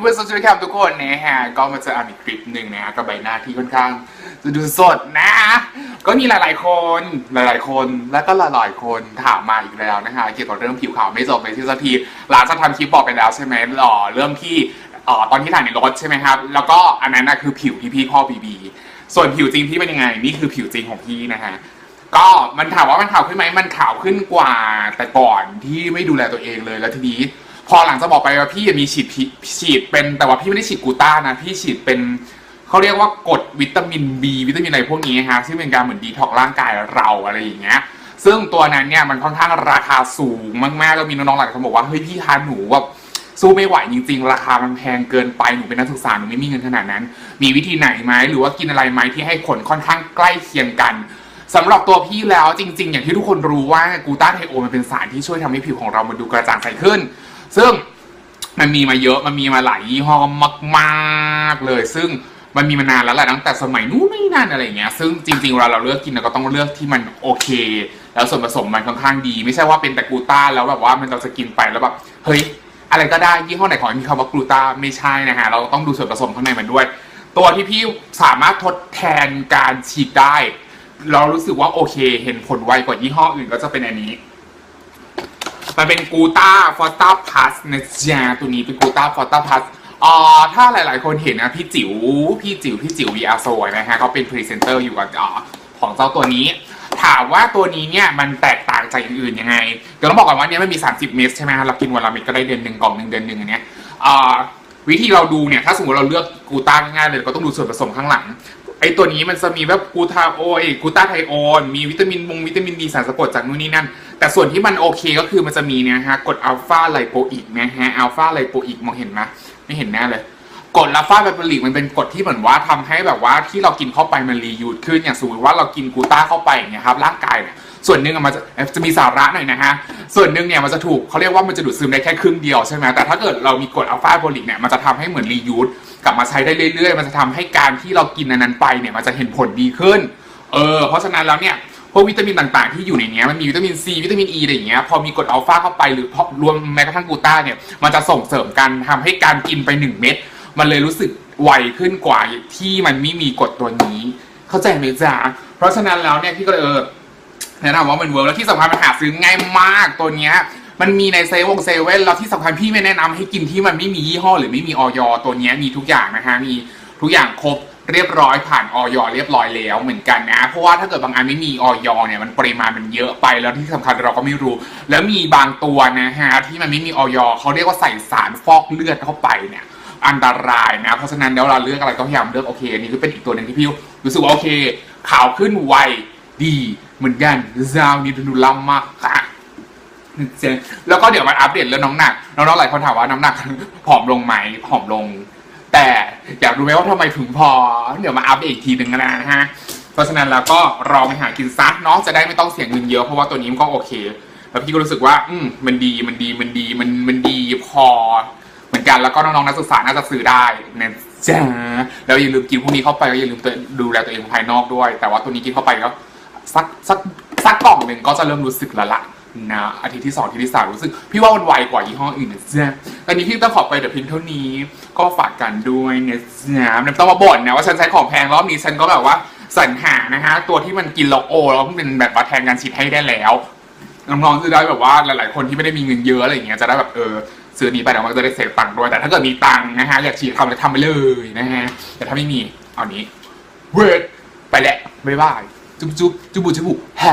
เพื่อนๆโซเชียลแคมทุกคนนะฮะก็มาเจออันอีกคลิปหนึ่งนะฮะกับใบหน้าที่ค่อนข้างจะดูสดนะ ก็มีหลายๆคนหลายๆคนแล้วก็หลายๆคนถามมาอีกแล้วนะฮะเกี่ยวกับเรื่องผิวขาวไม่จบในที่สักทีหลังจากทำคลิปบอกไปแล้วใช่ไหมหล่อเริ่มที่เอ่อตอนที่ถ่ายในรถใช่ไหมครับ แล้วก็อันนั้นนะคือผิวที่พี่พ่อบีบีส่วนผิวจริงพี่เป็นยังไงนี่คือผิวจริงของพี่นะฮะก็มันถามว่ามันขาวขึ้นไหมมันขาวขึ้นกว่าแต่ก่อนที่ไม่ดูแลตัวเองเลยแล้วทีนี้ พอหลังจากบอกไปว่าพี่มีฉีดพิฉีดเป็นแต่ว่าพี่ไม่ได้ฉีดกูต้านะพี่ฉีดเป็นเขาเรียกว่ากดวิตามิน B วิตามินอะไรพวกนี้ฮะซึ่งเป็นการเหมือนดีท็อกร่างกายเราอะไรอย่างเงี้ยซึ่งตัวนั้นเนี่ยมันค่อนข้างราคาสูงมากๆแล้วมีน้องๆหลายคนบอกว่าเฮ้ยพี่ทานหนูแบบสู้ไม่ไหวจริง ๆ ราคามันแพงเกินไปหนูเป็นนักศึกษาหนูไม่มีเงินขนาดนั้น มีวิธีไหนไหมหรือว่ากินอะไรไหมที่ให้ผลค่อนข้างใกล้เคียงกันสำหรับตัวพี่แล้วจริง ๆ อย่างที่ทุกคนรู้ว่ากูต้าไทโอมันเป็นสารที่ช่วยทำให้ผิวของเรามันดูกระจ่างใสขึ้น ซึ่งมันมีมาเยอะมันมีมาหลายยี่ห้อมากๆเลย ซึ่งมันมีมานานแล้วแหละตั้งแต่สมัยนู้นไม่นานอะไรเงี้ยซึ่งจริงๆเวลาเราเลือกกินเราก็ต้องเลือกที่มันโอเค แล้วส่วนผสมมันค่อนข้างดี ไม่ใช่ว่าเป็นแต่กลูต้าแล้วแบบว่ามันเราจะกินไปแล้วแบบเฮ้ยอะไรก็ได้ยี่ห้อไหนขอให้มีคำว่ากลูต้าไม่ใช่นะฮะเราต้องดูส่วนผสมข้างในมันด้วย ตัวที่พี่สามารถทดแทนการฉีดได้ เรารู้สึกว่าโอเค เห็นผลไวกว่ายี่ห้ออื่นก็จะเป็นอันนี้ มันเป็นกูต้าฟอสตาพัสนะจ๊ะตัวนี้เป็นกูต้าฟอสตาพัสอ่าถ้าหลายๆ คนเห็นนะพี่จิ๋วพี่จิ๋วพี่จิ๋ว VR โซยนะฮะเขาเป็นพรีเซนเตอร์อยู่กับอ่าของเจ้าตัวนี้ ถามว่าตัวนี้เนี่ยมันแตกต่างจากอื่นยังไงเดี๋ยวต้องบอกก่อนว่าเนี่ยมันมี 30 เม็ดใช่ไหมฮะเรากินวันละเม็ดก็ได้เดือนหนึ่งกล่องหนึ่งเดือนหนึ่งอันเนี้ยอ่าวิธีเราดูเนี่ยถ้าสมมติเราเลือกกูต้าง่ายๆเลยก็ต้องดูส่วนผสมข้างหลัง ไอ้ตัวนี้มันจะมีแบบกูทาโอยกูต้าไทโอนมีวิตามินมงวิตามินดีสารสะกดจากนู่นนี่นั่น แต่ส่วนที่มันโอเคก็คือมันจะมีเนี่ยฮะกรดอัลฟาไลโปอิกนะฮะอัลฟาไลโปอิกมองเห็นไหมไม่เห็นแน่เลยกรดอัลฟาไลโปอิกมันเป็นกรดที่เหมือนว่าทำให้แบบว่าที่เรากินเข้าไปมันรียูดขึ้นอย่างสมมติว่าเรากินกูต้าเข้าไปเงี้ยครับร่างกายเนี่ยส่วนหนึ่งมันจะจะมีสาระหน่อยนะฮะ ส่วนหนึ่งเนี่ยมันจะถูกเขาเรียกว่ามันจะดูดซึมได้แค่ครึ่งเดียวใช่ไหมแต่ถ้าเกิดเรามีกรดอัลฟาไลโปอิกเนี่ยมันจะทำให้เหมือนรียูด กลับมาใช้ได้เรื่อยๆ มันจะทำให้การที่เรากินอันนั้นไปเนี่ยมันจะเห็นผลดีขึ้น เออ เพราะฉะนั้นแล้วเนี่ยพวกวิตามินต่างๆ ที่อยู่ในนี้มันมีวิตามินซีวิตามินอ e ีอะไรอย่างเงี้ยพอมีกรดอัลฟาเข้าไปหรือพอรวมแม้กระทั่งกูต้าเนี่ยมันจะส่งเสริมกันทำให้การกินไปหนึ่งเม็ดมันเลยรู้สึกไวขึ้นกว่าที่มันไม่มีกรดตัวนี้ เข้าใจไหมจ๊ะเพราะฉะนั้นแล้วเนี่ยพี่ก็เลยเออแนะนำว่ามันเวิร์กแล้วที่สำคัญมันหาซื้อง่ายมากตัวเนี้ย มันมีในเซเว่นเซเว่นแล้วที่สำคัญพี่ไม่แนะนำให้กินที่มันไม่มียี่ห้อหรือไม่มีออยตัวนี้มีทุกอย่างนะฮะมีทุกอย่างครบเรียบร้อยผ่านออยเรียบร้อยแล้วเหมือนกันนะ เพราะว่าถ้าเกิดบางอันไม่มีออยเนี่ยมันปริมาณมันเยอะไปแล้วที่สำคัญเราก็ไม่รู้ แล้วมีบางตัวนะฮะที่มันไม่มีออยเขาเรียกว่าใส่สารฟอกเลือดเข้าไปเนี่ยอันตรายนะ เพราะฉะนั้นแล้วเราเลือกอะไรก็พยายามเลือกโอเคอันนี่คือเป็นอีกตัวหนึ่งที่พี่รู้สึกว่าโอเคขาวขึ้นไวดีเหมือนกันซาวนี้ดูล้ำมากค่ะ เจแล้วก็เดี๋ยวมาอัปเดตเรื่องน้ำหนักน้องๆหลายคนถามว่าน้ำหนักผอมลงไหมผอมลง แต่อยากรู้ไหมว่าทำไมถึงพอ เดี๋ยวมาอัปเดตอีกทีหนึ่งนะฮะเพราะฉะนั้นแล้วก็รอไปหากินซัดเนาะจะได้ไม่ต้องเสียเงินเยอะเพราะว่าตัวนี้มันก็โอเค แล้วพี่ก็รู้สึกว่า อืมมันดีมันดีมันดีมันมันดีพอ เหมือนกันแล้วก็น้องๆนักศึกษาน่าจะซื้อได้นะจ๊ะแล้วอย่าลืมกินพวกนี้เข้าไปก็อย่าลืมดูแลตัวเองภายนอกด้วย แต่ว่าตัวนี้กินเข้าไปก็สักสักสักกล่องหนึ่งก็จะเริ่มรู้สึกล้วล่ะ นะอาทิตย์ที่สองอาทิตย์ที่สามรู้สึก พี่ว่ามันไวกว่ายี่ห้ออื่นนะจ๊ะตอนนี้พี่ต้องขอไปแต่เพียงเท่านี้ ก็ฝากกันด้วยนะจ๊ะไม่ต้องมาบ่นนะว่าฉันใช้ของแพงรอบนี้ฉันก็แบบว่าสรรหานะฮะตัวที่มันกินแล้วโอแล้วมันเป็นแบบว่าแทนการฉีดให้ได้แล้วน้องๆจะได้แบบว่าหลายๆคนที่ไม่ได้มีเงินเยอะอะไรอย่างเงี้ยจะได้แบบเออซื้อนี้ไปแล้วมันจะได้เซฟตังค์ด้วยแต่ถ้าเกิดมีตังค์นะฮะอยากฉีดทำเลยทำไปเลยนะฮะแต่ถ้าไม่มีเอานี้เวิร์ดไปแหละบ๊ายบายจุ๊บจุ๊บจุ๊บบุจุ๊บบุแฮ่